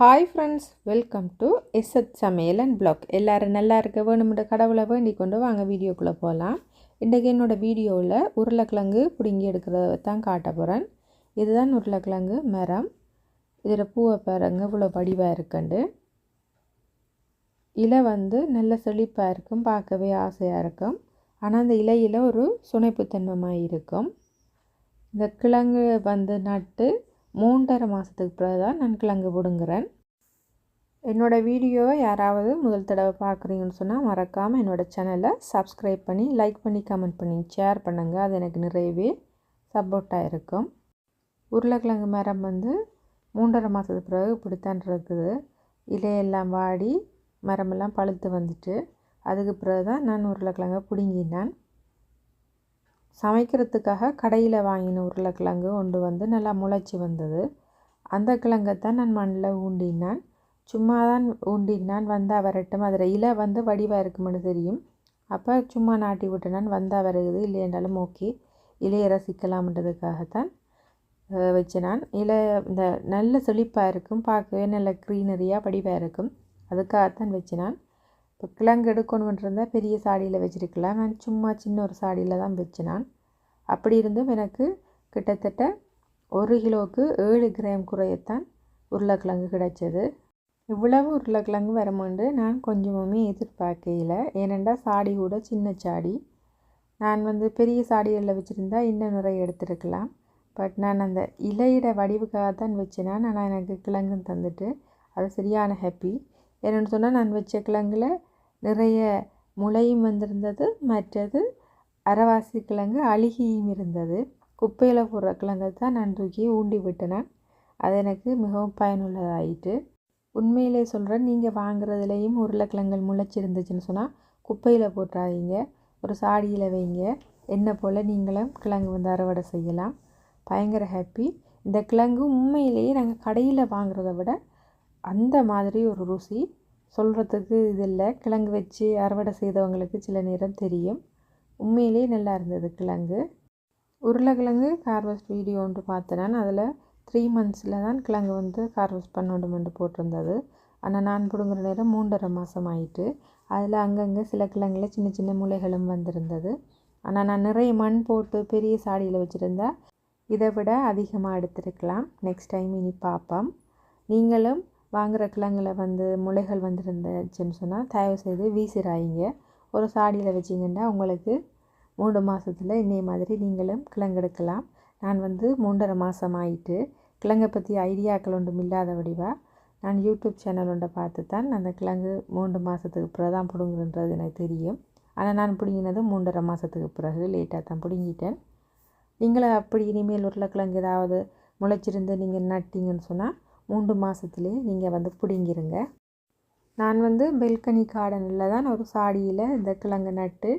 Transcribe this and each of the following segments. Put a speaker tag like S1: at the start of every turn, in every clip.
S1: Hi friends welcome to எஸ்எத் சமையல் and black எல்லோரும் நல்லா இருக்க வேணுமென்ற கடவுளை வேண்டிக் கொண்டு வாங்க வீடியோக்குள்ளே போகலாம் இன்றைக்கி என்னோடய வீடியோவில் உருளைக்கிழங்கு பிடுங்கி எடுக்கிறத தான் காட்ட போகிறேன் இதுதான் உருளைக்கிழங்கு மரம். இதில் பூவை பாருங்க இவ்வளோ வடிவாக இருக்குண்டு. இலை வந்து நல்ல செழிப்பாக இருக்கும் பார்க்கவே ஆசையாக இருக்கும். ஆனால் அந்த இலையில் ஒரு சுனைப்புத்தன்மமாக இருக்கும். இந்த கிழங்கு வந்து நட்டு மூன்றரை மாதத்துக்கு பிறகு தான் நான் கிழங்கு பிடுங்குறேன். என்னோடய வீடியோவை யாராவது முதல் தடவை பார்க்குறீங்கன்னு சொன்னால் மறக்காமல் என்னோடய சேனலை சப்ஸ்கிரைப் பண்ணி லைக் பண்ணி கமெண்ட் பண்ணி ஷேர் பண்ணுங்கள் அது எனக்கு நிறையவே சப்போர்ட்டாக இருக்கும். உருளைக்கிழங்கு மரம் வந்து மூன்றரை மாதத்துக்கு பிறகு இப்படித்தான் இருக்குது. இலையெல்லாம் வாடி மரமெல்லாம் பழுத்து வந்துட்டு அதுக்கு பிறகு தான் நான் உருளைக்கிழங்கை பிடுங்கினேன். சமைக்கிறதுக்காக கடையில் வாங்கின உருளைக்கிழங்கு கொண்டு வந்து நல்லா முளைச்சி வந்தது. அந்த கிழங்கைத்தான் நான் மண்ணில் ஊண்டினான். சும்மா தான் ஊண்டினான். வந்தால் வரட்டும். அதில் இலை வந்து வடிவாக இருக்குமென்னு தெரியும். அப்போ சும்மா நாட்டி விட்டுனான். வந்தால் வருகுது. இல்லையென்றாலும் ஓகே. இலையை ரசிக்கலாம்ன்றதுக்காகத்தான் வச்சு நான் இலை இந்த நல்ல செழிப்பாக இருக்கும். பார்க்கவே நல்ல க்ரீனரியாக வடிவாக இருக்கும். அதுக்காகத்தான் வச்சு நான் இப்போ கிழங்கு எடுக்கணும்னு இருந்தால் பெரிய சாடியில் வச்சுருக்கலாம். நான் சும்மா சின்ன ஒரு சாடியில் தான் வச்சினான். அப்படி இருந்தும் எனக்கு கிட்டத்தட்ட ஒரு கிலோவுக்கு ஏழு கிராம் குறையத்தான் உருளைக்கிழங்கு கிடைச்சது. இவ்வளவு உருளைக்கிழங்கு வருமாண்டு நான் கொஞ்சமுமே எதிர்பார்க்கையில் ஏனென்றால் சாடி கூட சின்ன சாடி. நான் வந்து பெரிய சாடிகளில் வச்சுருந்தா இன்னும் நிறைய எடுத்துருக்கலாம். பட் நான் அந்த இலையிட வடிவுக்காக தான் வச்சேன் ஆனால் எனக்கு கிழங்கு தந்துட்டு அது சரியான ஹாப்பி என்னென்னு சொன்னால் நான் வச்ச கிழங்குல நிறைய முளையும் வந்திருந்தது மற்றது அரைவாசி கிழங்கு அழுகியும் இருந்தது. குப்பையில் போடுற கிழங்கு தான் நான் தூக்கி ஊண்டி விட்டேன். அது எனக்கு மிகவும் பயனுள்ளதாயிட்டு உண்மையிலே சொல்கிறேன் நீங்கள் வாங்குறதுலேயும் உருளைக்கிழங்கள் முளைச்சிருந்துச்சுன்னு சொன்னால் குப்பையில் போட்டுறாதீங்க. ஒரு சாடியில் வைங்க. என்ன போல் நீங்களும் கிழங்கு வந்து அறுவடை செய்யலாம். பயங்கர ஹாப்பி இந்த கிழங்கு உண்மையிலேயே நாங்கள் கடையில் வாங்குறத விட அந்த மாதிரி ஒரு ருசி. சொல்கிறதுக்கு இது இல்லை கிழங்கு வச்சு அறுவடை செய்தவங்களுக்கு சில நேரம் தெரியும். உண்மையிலே நல்லா இருந்தது கிழங்கு. உருளைக்கிழங்கு ஹார்வெஸ்ட் வீடியோ ஒன்று பார்த்தேன் அதில் த்ரீ மந்த்ஸில் தான் கிழங்கு வந்து ஹார்வெஸ்ட் பண்ணணுமென்று போட்டிருந்தது. ஆனால் நான் பிடுங்குற நேரம் மூன்றரை மாதம் ஆயிட்டு அதில் அங்கங்கே சில கிழங்குல சின்ன சின்ன முளைகளும் வந்திருந்தது. ஆனால் நான் நிறைய மண் போட்டு பெரிய சாடியில் வச்சுருந்தா இதை விட அதிகமாக எடுத்துருக்கலாம். நெக்ஸ்ட் டைம் இனி பார்ப்போம். நீங்களும் வாங்குகிற கிழங்குல வந்து முளைகள் வந்துருந்துச்சுன்னு சொன்னால் தயவு செய்து வீசிடாயிங்க ஒரு சாடியில் வச்சிங்கன்னா உங்களுக்கு மூன்று மாதத்தில் இன்னே மாதிரி நீங்களும் கிழங்கு எடுக்கலாம். நான் வந்து மூன்றரை மாதம் ஆயிட்டு கிழங்கை பற்றி ஐடியாக்கள் ஒன்றும் இல்லாத வடிவாக நான் யூடியூப் சேனல் ஒன்றை பார்த்து தான் அந்த கிழங்கு மூன்று மாதத்துக்கு பிறகு தான் பிடுங்குன்றது எனக்கு தெரியும். ஆனால் நான் பிடுங்கினது மூன்றரை மாதத்துக்கு பிறகு லேட்டாக தான் பிடுங்கிட்டேன். நீங்களும் அப்படி இனிமேல் உருளைக்கிழங்கு ஏதாவது முளைச்சிருந்து நீங்கள் நட்டிங்கன்னு சொன்னால் மூன்று மாதத்துலேயே நீங்கள் வந்து பிடுங்கிருங்க. நான் வந்து பெல்கனி கார்டனில் தான் ஒரு சாடியில் இந்த கிழங்கு நட்டு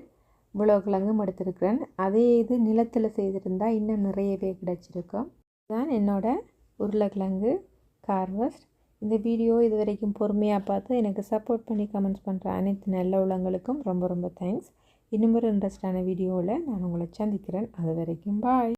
S1: இவ்வளோ கிழங்கும் எடுத்திருக்கிறேன். அதே இது நிலத்தில் செய்திருந்தால் இன்னும் நிறையவே கிடச்சிருக்கும். இதுதான் என்னோடய உருளைக்கிழங்கு கார்வஸ்ட் இந்த வீடியோ இது வரைக்கும் பொறுமையாக பார்த்து எனக்கு சப்போர்ட் பண்ணி கமெண்ட்ஸ் பண்ணுற அனைத்து நல்ல உள்ளங்களுக்கும் ரொம்ப ரொம்ப தேங்க்ஸ். இன்னும் ஒரு இன்ட்ரெஸ்டான வீடியோவில் நான் உங்களை சந்திக்கிறேன். அது வரைக்கும் பாய்.